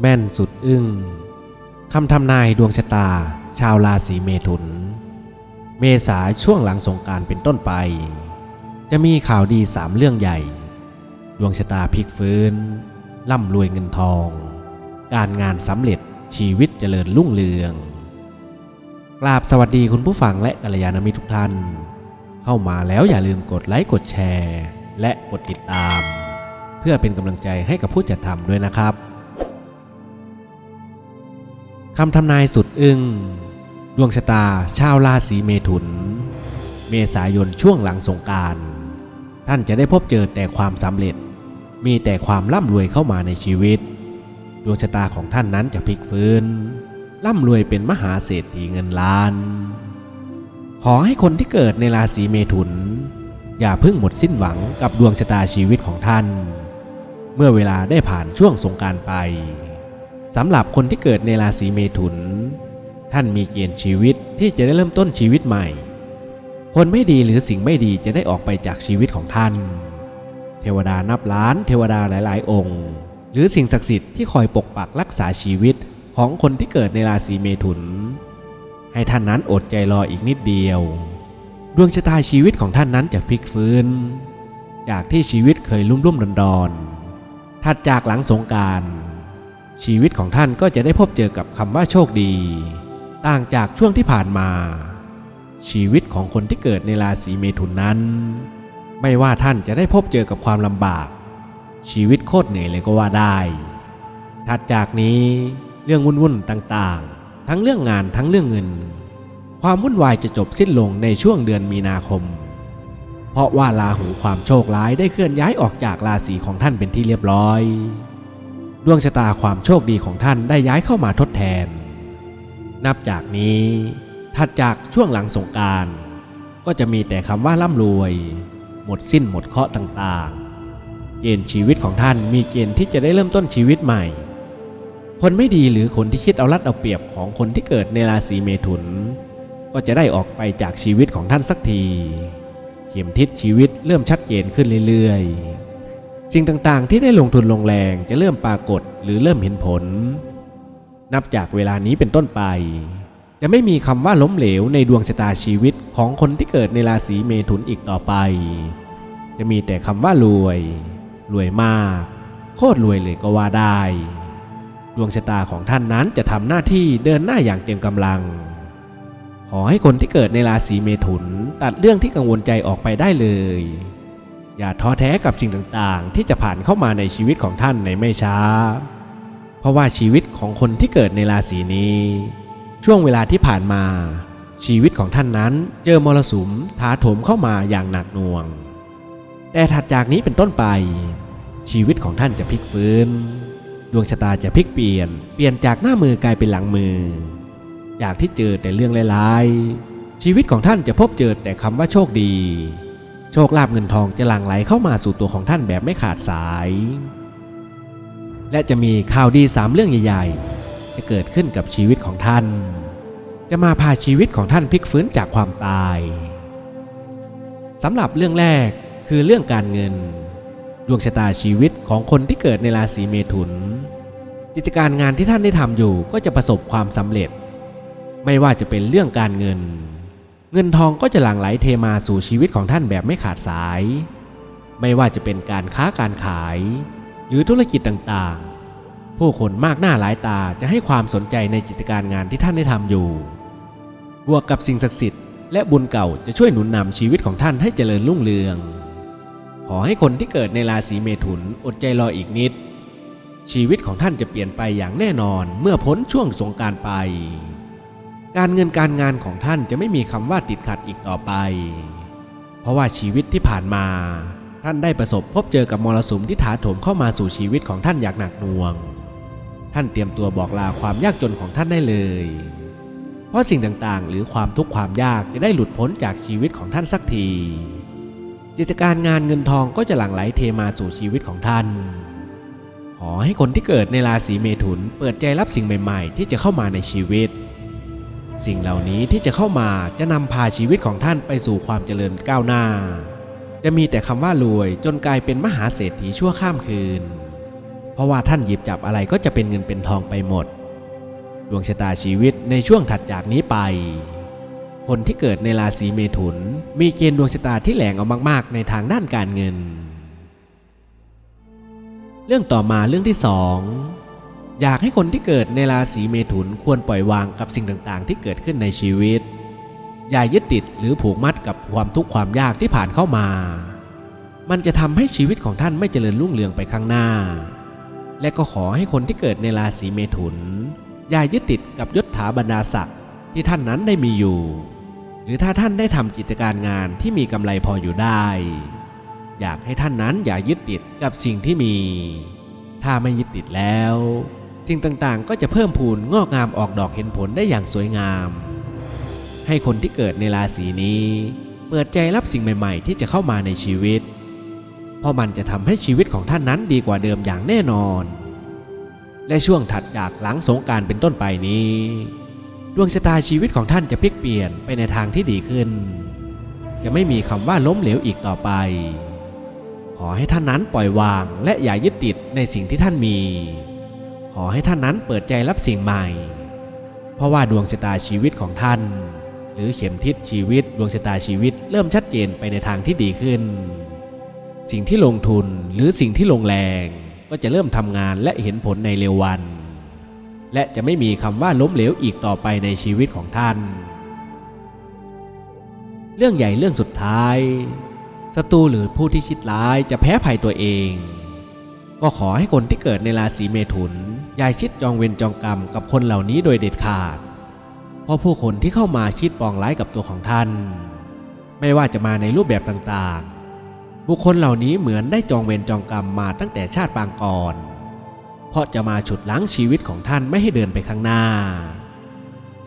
แม่นสุดอึ้งคำทำนายดวงชะตา ชาวราศีเมถุน เมษาช่วงหลังสงการเป็นต้นไป จะมีข่าวดีสามเรื่องใหญ่ ดวงชะตาพลิกฟื้น ร่ำรวยเงินทอง การงานสำเร็จชีวิตเจริญรุ่งเรือง กราบสวัสดีคุณผู้ฟังและกัลยาณมิตรทุกท่าน เข้ามาแล้วอย่าลืมกดไลค์กดแชร์ และกดติดตาม เพื่อเป็นกำลังใจให้กับผู้จัดทำด้วยนะครับ คำทำนายสุดอึง้งดวงชะตาชาวราศีเมถุน เมษายนช่วงหลังสงการท่านจะได้พบเจอแต่ความสำเร็จ มีแต่ความร่ำรวยเข้ามาในชีวิต ดวงชะตาของท่านนั้นจะพลิกฟื้น ร่ำรวยเป็นมหาเศรษฐีเงินล้าน ขอให้คนที่เกิดในราศีเมถุน อย่าเพิ่งหมดสิ้นหวังกับดวงชะตาชีวิตของท่าน เมื่อเวลาได้ผ่านช่วงสงการไป สำหรับคนที่เกิดในราศีเมถุน ท่านมีเกณฑ์ชีวิตที่จะได้เริ่มต้นชีวิตใหม่ คนไม่ดีหรือสิ่งไม่ดีจะได้ออกไปจากชีวิตของท่าน เทวดานับล้าน เทวดาหลาย ๆ องค์ หรือสิ่งศักดิ์สิทธิ์ที่คอยปกปักรักษาชีวิตของคนที่เกิดในราศีเมถุน ให้ท่านนั้นอดใจรออีกนิดเดียว ดวงชะตาชีวิตของท่านนั้นจะพลิกฟื้น จากที่ชีวิตเคยลุ่มลุ่มดอนดอนๆถัดจากหลังสงการ ชีวิตของท่านก็จะได้พบเจอกับคำว่าโชคดี ต่างจากช่วงที่ผ่านมา ชีวิตของคนที่เกิดในราศีเมถุนนั้น ไม่ว่าท่านจะได้พบเจอกับความลำบาก ชีวิตโคตรเหนื่อยเลยก็ว่าได้ ถัดจากนี้เรื่องวุ่นๆต่างๆ ทั้งเรื่องงานทั้งเรื่องเงิน ความวุ่นวายจะจบสิ้นลงในช่วงเดือนมีนาคม เพราะว่าราหูความโชคร้ายได้เคลื่อนย้ายออกจากราศีของท่านเป็นที่เรียบร้อย ดวงชะตาความโชคดีของท่านได้ย้ายเข้ามาทดแทน นับจากนี้ถัดจากช่วงหลังสงการก็จะมีแต่คำว่าร่ำรวย หมดสิ้นหมดเคราะห์ต่างๆ เกณฑ์ชีวิตของท่านมีเกณฑ์ที่จะได้เริ่มต้นชีวิตใหม่ คนไม่ดีหรือคนที่คิดเอารัดเอาเปรียบของคนที่เกิดในราศีเมถุน ก็จะได้ออกไปจากชีวิตของท่านสักที เข็มทิศชีวิตเริ่มชัดเจนขึ้นเรื่อยๆ สิ่งต่างๆ ที่ได้ลงทุนลงแรงจะเริ่มปรากฏหรือเริ่มเห็นผล นับจากเวลานี้เป็นต้นไป จะไม่มีคำว่าล้มเหลวในดวงชะตาชีวิตของคนที่เกิดในราศีเมถุนอีกต่อไป จะมีแต่คำว่ารวย รวยมาก โคตรรวยเลยก็ว่าได้ ดวงชะตาของท่านนั้นจะทำหน้าที่เดินหน้าอย่างเต็มกำลัง ขอให้คนที่เกิดในราศีเมถุนตัดเรื่องที่กังวลใจออกไปได้เลย อย่าท้อแท้กับสิ่งต่างๆ ที่จะผ่านเข้ามาในชีวิตของท่านในไม่ช้า เพราะว่าชีวิตของคนที่เกิดในราศีนี้ ช่วงเวลาที่ผ่านมา ชีวิตของท่านนั้นเจอมรสุมถาโถมเข้ามาอย่างหนักหน่วง แต่ถัดจากนี้เป็นต้นไป ชีวิตของท่านจะพลิกฟื้น ดวงชะตาจะพลิกเปลี่ยนเปลี่ยนจากหน้ามือกลายเป็นหลังมือ จากที่เจอแต่เรื่องร้ายๆชีวิตของท่านจะพบเจอแต่คำว่าโชคดี โชคลาภเงินทองจะหลั่งไหลเข้ามาสู่ตัวของท่านแบบไม่ขาดสาย และจะมีข่าวดีสามเรื่องใหญ่ ๆ จะเกิดขึ้นกับชีวิตของท่าน จะมาพาชีวิตของท่านพลิกฟื้นจากความตายสำหรับเรื่องแรกคือเรื่องการเงิน ดวงชะตาชีวิตของคนที่เกิดในราศีเมถุน กิจการงานที่ท่านได้ทำอยู่ก็จะประสบความสำเร็จ ไม่ว่าจะเป็นเรื่องการเงิน เงินทองก็จะหลั่งไหลเทมาสู่ชีวิตของท่านแบบไม่ขาดสาย ไม่ว่าจะเป็นการค้าการขาย หรือธุรกิจต่างๆ ผู้คนมากหน้าหลายตาจะให้ความสนใจในกิจการงานที่ท่านได้ทำอยู่ บวกกับสิ่งศักดิ์สิทธิ์และบุญเก่าจะช่วยหนุนนำชีวิตของท่านให้เจริญรุ่งเรือง ขอให้คนที่เกิดในราศีเมถุนอดใจรออีกนิด ชีวิตของท่านจะเปลี่ยนไปอย่างแน่นอนเมื่อพ้นช่วงสงการไป การเงินการงานของท่านจะไม่มีคำว่าติดขัดอีกต่อไป เพราะว่าชีวิตที่ผ่านมา ท่านได้ประสบพบเจอกับมรสุมที่ถาโถมเข้ามาสู่ชีวิตของท่านอย่างหนักหน่วง ท่านเตรียมตัวบอกลาความยากจนของท่านได้เลย เพราะสิ่งต่างๆ หรือความทุกข์ความยากจะได้หลุดพ้นจากชีวิตของท่านสักทีกิจการงานเงินทองก็จะหลั่งไหลเทมาสู่ชีวิตของท่าน ขอให้คนที่เกิดในราศีเมถุนเปิดใจรับสิ่งใหม่ ๆ ที่จะเข้ามาในชีวิต สิ่งเหล่านี้ที่จะเข้ามาจะนำพาชีวิตของท่านไปสู่ความเจริญก้าวหน้า จะมีแต่คำว่ารวยจนกลายเป็นมหาเศรษฐีชั่วข้ามคืน เพราะว่าท่านหยิบจับอะไรก็จะเป็นเงินเป็นทองไปหมด ดวงชะตาชีวิตในช่วงถัดจากนี้ไป คนที่เกิดในราศีเมถุน มีเกณฑ์ดวงชะตาที่แหลงเอามาก ๆ ในทางด้านการเงิน เรื่องต่อมาเรื่องที่สอง อยากให้คนที่เกิดในราศีเมถุนควรปล่อยวางกับสิ่งต่างๆ ที่เกิดขึ้นในชีวิต อย่ายึดติดหรือผูกมัดกับความทุกข์ความยากที่ผ่านเข้ามา มันจะทำให้ชีวิตของท่านไม่เจริญรุ่งเรืองไปข้างหน้า และก็ขอให้คนที่เกิดในราศีเมถุน อย่ายึดติดกับยศถาบรรดาศักดิ์ที่ท่านนั้นได้มีอยู่ หรือถ้าท่านได้ทำกิจการงานที่มีกำไรพออยู่ได้ อยากให้ท่านนั้นอย่ายึดติดกับสิ่งที่มี ถ้าไม่ยึดติดแล้ว สิ่งต่างๆ ก็จะเพิ่มพูนงอกงามออกดอกเห็นผลได้อย่างสวยงาม ให้คนที่เกิดในราศีนี้ เปิดใจรับสิ่งใหม่ ๆ ที่จะเข้ามาในชีวิต เพราะมันจะทำให้ชีวิตของท่านนั้นดีกว่าเดิมอย่างแน่นอน และช่วงถัดจากหลังสงการเป็นต้นไปนี้ ดวงชะตาชีวิตของท่านจะพลิกเปลี่ยนไปในทางที่ดีขึ้น จะไม่มีคำว่าล้มเหลวอีกต่อไป ขอให้ท่านนั้นปล่อยวางและอย่ายึดติดในสิ่งที่ท่านมี อให้ท่านนั้นเปิดใจรับสิ่งใหม่ เพราะว่าดวงชะตาชีวิตของท่าน หรือเข็มทิศชีวิตดวงชะตาชีวิตเริ่มชัดเจนไปในทางที่ดีขึ้น สิ่งที่ลงทุนหรือสิ่งที่ลงแรงก็จะเริ่มทำงานและเห็นผลในเร็ววัน และจะไม่มีคำว่าล้มเหลวอีกต่อไปในชีวิตของท่าน เรื่องใหญ่เรื่องสุดท้ายศัตรูหรือผู้ที่คิดร้ายจะแพ้ภัยตัวเอง ก็ขอให้คนที่เกิดในราศีเมถุนอย่าคิดจองเวรจองกรรมกับคนเหล่านี้โดยเด็ดขาด เพราะผู้คนที่เข้ามาคิดปองร้ายกับตัวของท่าน ไม่ว่าจะมาในรูปแบบต่างๆ บุคคลเหล่านี้เหมือนได้จองเวรจองกรรมมาตั้งแต่ชาติปางก่อน เพราะจะมาฉุดล้างชีวิตของท่านไม่ให้เดินไปข้างหน้า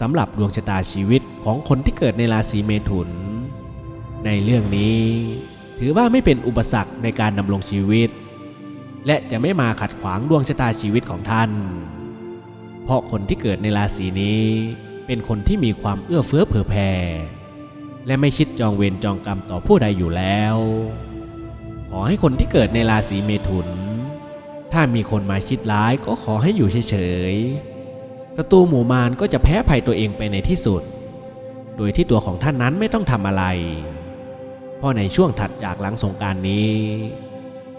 สำหรับดวงชะตาชีวิตของคนที่เกิดในราศีเมถุน ในเรื่องนี้ ถือว่าไม่เป็นอุปสรรคในการดำรงชีวิต และจะไม่มาขัดขวางดวงชะตาชีวิตของท่าน เพราะคนที่เกิดในราศีนี้ เป็นคนที่มีความเอื้อเฟื้อเผื่อแผ่ และไม่คิดจองเวรจองกรรมต่อผู้ใดอยู่แล้ว ขอให้คนที่เกิดในราศีเมถุน ถ้ามีคนมาคิดร้ายก็ขอให้อยู่เฉยๆศัตรูหมู่มารก็จะแพ้ภัยตัวเองไปในที่สุด โดยที่ตัวของท่านนั้นไม่ต้องทำอะไร เพราะในช่วงถัดจากหลังสงการนี้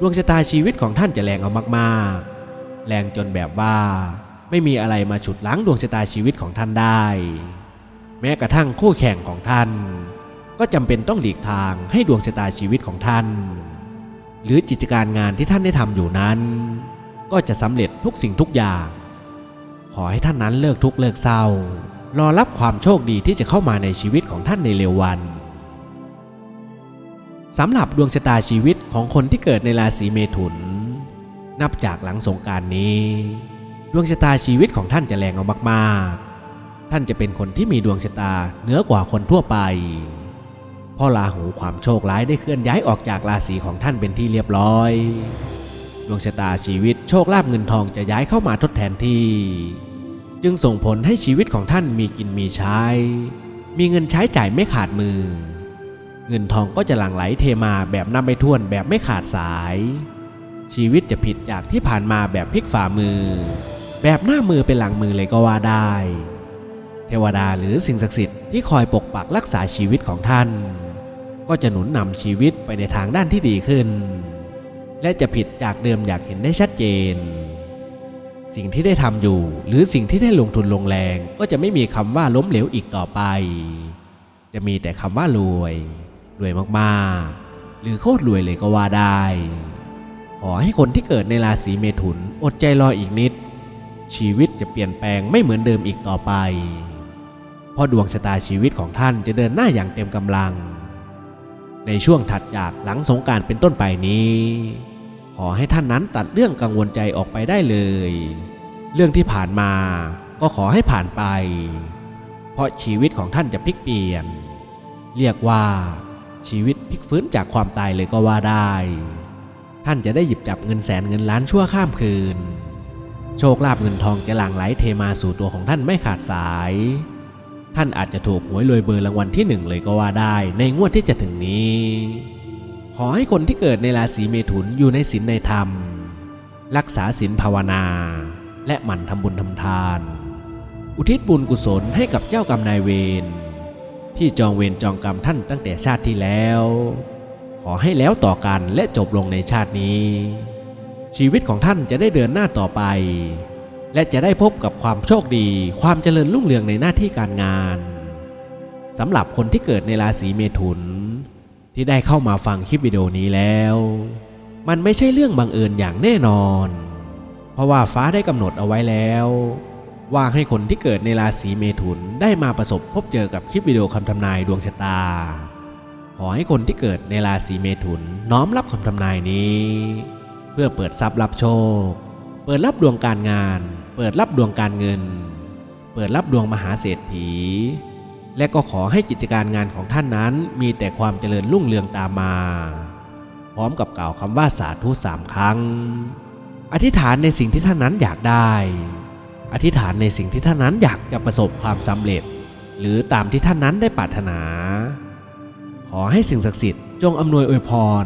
ดวงชะตาชีวิตของท่านจะแรงเอามากๆ แรงจนแบบว่า ไม่มีอะไรมาฉุดล้างดวงชะตาชีวิตของท่านได้ แม้กระทั่งคู่แข่งของท่าน ก็จำเป็นต้องหลีกทางให้ดวงชะตาชีวิตของท่าน หรือกิจการงานที่ท่านได้ทำอยู่นั้น ก็จะสำเร็จทุกสิ่งทุกอย่าง ขอให้ท่านนั้นเลิกทุกเลิกเศร้ารอรับความโชคดีที่จะเข้ามาในชีวิตของท่านในเร็ววัน สำหรับดวงชะตาชีวิตของคนที่เกิดในราศีเมถุน นับจากหลังสงการนี้ ดวงชะตาชีวิตของท่านจะแรงเอามากๆ ท่านจะเป็นคนที่มีดวงชะตาเหนือกว่าคนทั่วไปเพราะราหูความโชคร้ายได้เคลื่อนย้ายออกจากราศีของท่านเป็นที่เรียบร้อย ดวงชะตาชีวิตโชคลาภเงินทองจะย้ายเข้ามาทดแทนที่ จึงส่งผลให้ชีวิตของท่านมีกินมีใช้ มีเงินใช้จ่ายไม่ขาดมือ เงินทองก็จะหลั่งไหลเทมาแบบนับไม่ถ้วนแบบไม่ขาดสาย ชีวิตจะผิดจากที่ผ่านมาแบบพลิกฝ่ามือ แบบหน้ามือเป็นหลังมือเลยก็ว่าได้ เทวดาหรือสิ่งศักดิ์สิทธิ์ที่คอยปกปักรักษาชีวิตของท่าน ก็จะหนุนนำชีวิตไปในทางด้านที่ดีขึ้น และจะผิดจากเดิมอยากเห็นได้ชัดเจน สิ่งที่ได้ทำอยู่หรือสิ่งที่ได้ลงทุนลงแรงก็จะไม่มีคำว่าล้มเหลวอีกต่อไปจะมีแต่คำว่ารวย รวยมากๆ หรือโคตรรวยเลยก็ว่าได้ ขอให้คนที่เกิดในราศีเมถุนอดใจรออีกนิด ชีวิตจะเปลี่ยนแปลงไม่เหมือนเดิมอีกต่อไปเพราะดวงชะตาชีวิตของท่านจะเดินหน้าอย่างเต็มกำลัง ในช่วงถัดจากหลังสงการเป็นต้นไปนี้ ขอให้ท่านนั้นตัดเรื่องกังวลใจออกไปได้เลย เรื่องที่ผ่านมาก็ขอให้ผ่านไป เพราะชีวิตของท่านจะพลิกเปลี่ยน เรียกว่า ชีวิตพลิกฟื้นจากความตายเลยก็ว่าได้ ท่านจะได้หยิบจับเงินแสนเงินล้านชั่วข้ามคืน โชคลาภเงินทองจะหลั่งไหลเทมาสู่ตัวของท่านไม่ขาดสาย ท่านอาจจะถูกหวยรวยเบอร์รางวัลที่หนึ่งเลยก็ว่าได้ ในงวดที่จะถึงนี้ ขอให้คนที่เกิดในราศีเมถุนอยู่ในศีลในธรรม รักษาศีลภาวนา และหมั่นทำบุญทำทาน อุทิศบุญกุศลให้กับเจ้ากรรมนายเวร ที่จองเวรจองกรรมท่านตั้งแต่ชาติที่แล้ว ขอให้แล้วต่อกันและจบลงในชาตินี้ ชีวิตของท่านจะได้เดินหน้าต่อไป และจะได้พบกับความโชคดี ความเจริญรุ่งเรืองในหน้าที่การงานสำหรับคนที่เกิดในราศีเมถุน ที่ได้เข้ามาฟังคลิปวิดีโอนี้แล้ว มันไม่ใช่เรื่องบังเอิญอย่างแน่นอน เพราะว่าฟ้าได้กำหนดเอาไว้แล้ว ว่าให้คนที่เกิดในราศีเมถุนได้มาประสบพบเจอกับคลิปวิดีโอคำทำนายดวงชะตา ขอให้คนที่เกิดในราศีเมถุนน้อมรับคำทำนายนี้ เพื่อเปิดทรัพย์รับโชค เปิดรับดวงการงาน เปิดรับดวงการเงิน เปิดรับดวงมหาเศรษฐี และก็ขอให้กิจการงานของท่านนั้นมีแต่ความเจริญรุ่งเรืองตามมา พร้อมกับกล่าวคำว่าสาธุสามครั้ง อธิษฐานในสิ่งที่ท่านนั้นอยากได้ อธิษฐานในสิ่งที่ท่านนั้นอยากจะประสบความสำเร็จ หรือตามที่ท่านนั้นได้ปรารถนา ขอให้สิ่งศักดิ์สิทธิ์จงอำนวยอวยพร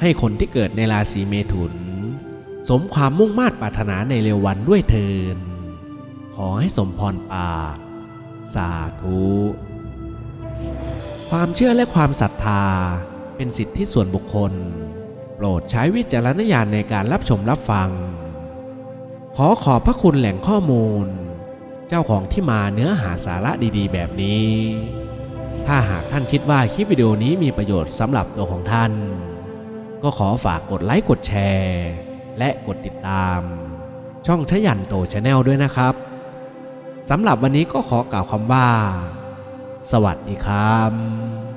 ให้คนที่เกิดในราศีเมถุน สมความมุ่งมา่ปรารถนาในเร็ววันด้วยเทินขอให้สมพรปาสาธุความเชื่อและความศรัทธาเป็นสิทธิส่วนบุคคล โปรดใช้วิจารณญาณในการรับชมรับฟัง อขอบพระคุณแหล่งข้อมูล เจ้าของที่มาเนื้อหาสาระดีๆ แบบนี้ ถ้าหากท่านคิดว่าคลิปวิดีโอนี้มีประโยชน์สำหรับตัวของท่าน ก็ขอฝากกดไลค์กดแชร์ และกดติดตาม ช่องชยันโตชาแนลด้วยนะครับสำหรับวันนี้ก็ขอกล่าวคำว่า สวัสดีครับ